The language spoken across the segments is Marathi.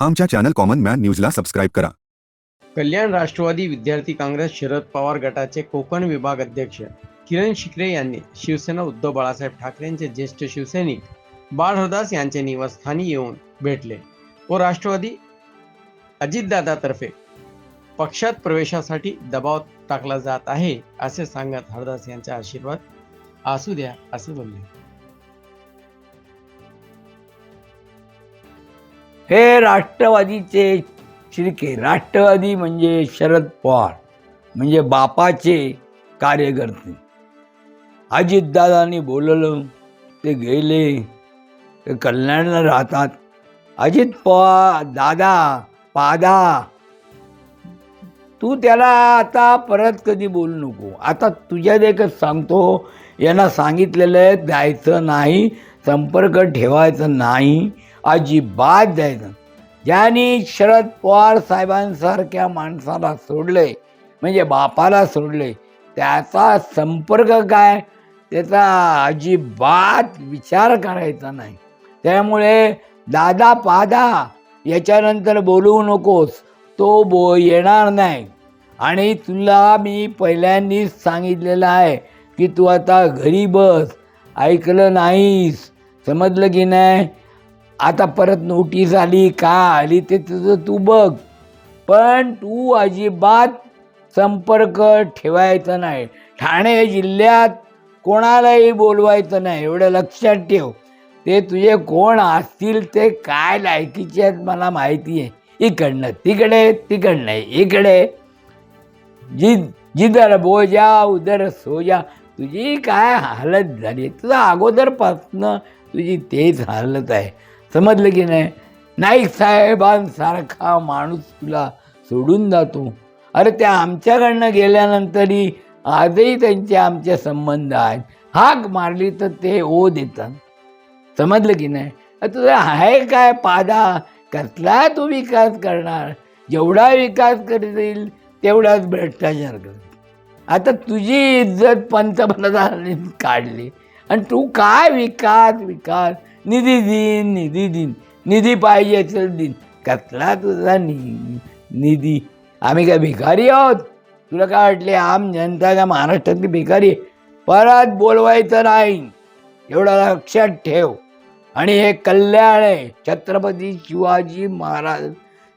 आमच्या चॅनल कॉमन मॅन न्यूजला सबस्क्राईब करा. कल्याण राष्ट्रवादी विद्यार्थी काँग्रेस शरद पवार गटाचे कोकण विभाग अध्यक्ष किरण शिकरे यांनी शिवसेना उद्धव बाळासाहेब ठाकरेंचे ज्येष्ठ शिवसैनिक बाळहरदास यांचे निवासस्थानी येऊन भेटले व राष्ट्रवादी अजितदादातर्फे पक्षात प्रवेशासाठी दबाव टाकला जात आहे असे सांगत हरदास यांचा आशीर्वाद. असू द्या असे बोलले. हे राष्ट्रवादीचे शिर्के. राष्ट्रवादी म्हणजे शरद पवार म्हणजे बापाचे कार्यकर्ते. अजितदादांनी बोलवलं ते गेले ते कल्याणला राहतात. अजित पवार दादा पादा तू त्याला आता परत कधी बोलू नको. आता तुझ्या देखत सांगतो यांना सांगितलेलं आहे द्यायचं नाही संपर्क ठेवायचा नाही. अजिबात द्यायचं ज्यांनी शरद पवार साहेबांसारख्या माणसाला सोडले म्हणजे बापाला सोडले त्याचा संपर्क काय? त्याचा अजिबात विचार करायचा नाही. त्यामुळे दादा पादा याच्यानंतर बोलवू नकोस तो बो येणार नाही. आणि तुला मी पहिल्यांदाच सांगितलेलं आहे की तू आता घरी बस ऐकलं नाहीस समजलं की नाही? आता परत नोटीस आली का आली ते तुझं तू बघ. पण तू अजिबात संपर्क ठेवायचा नाही. ठाणे जिल्ह्यात कोणालाही बोलवायचं नाही एवढं लक्षात ठेव. ते तुझे कोण असतील ते काय लायकीचे आहेत मला माहिती आहे. इकडनं तिकडे तिकडनं इकडे. जि जिधर बोजा उधर सोजा. तुझी काय हालत झाली? तुझं अगोदरपासनं तुझी तेच हालत आहे. समजलं की नाही? नाईक साहेबांसारखा माणूस तुला सोडून जातो. अरे त्या आमच्याकडनं गेल्यानंतरही आजही त्यांचे आमचे संबंध आहेत. हाक मारली तर ते ओ देतात. समजलं की नाही? तुझा तुझं आहे काय पादा? कसला तू विकास करणार? जेवढा विकास करतील तेवढाच भ्रष्टाचार कर आता तुझी इज्जत पंतप्रधानांनी काढली. आणि तू काय विकास विकास निधी दिन निधी दिन. निधी पाहिजे तर दिन. कसला तुझा नि निधी? आम्ही काय भिकारी आहोत? तुला काय वाटले आम जनता का महाराष्ट्रातली भिकारी? आहे? परत बोलवायचं नाही. एवढं लक्षात ठेव. आणि हे कल्याण आहे. छत्रपती शिवाजी महाराज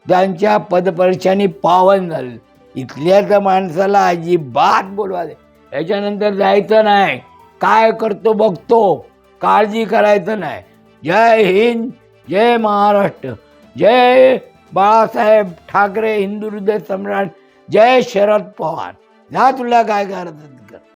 त्यांच्या पदपर्शाने पावन झालं. इथल्याच माणसाला अजिबात बोलवा दे. याच्यानंतर जायचं नाही. काय करतो बघतो. काळजी करायचं नाही. जय हिंद जय महाराष्ट्र जय बाळासाहेब ठाकरे हिंदू हृदय सम्राट जय शरद पवार. ह्या तुला काय करायचं?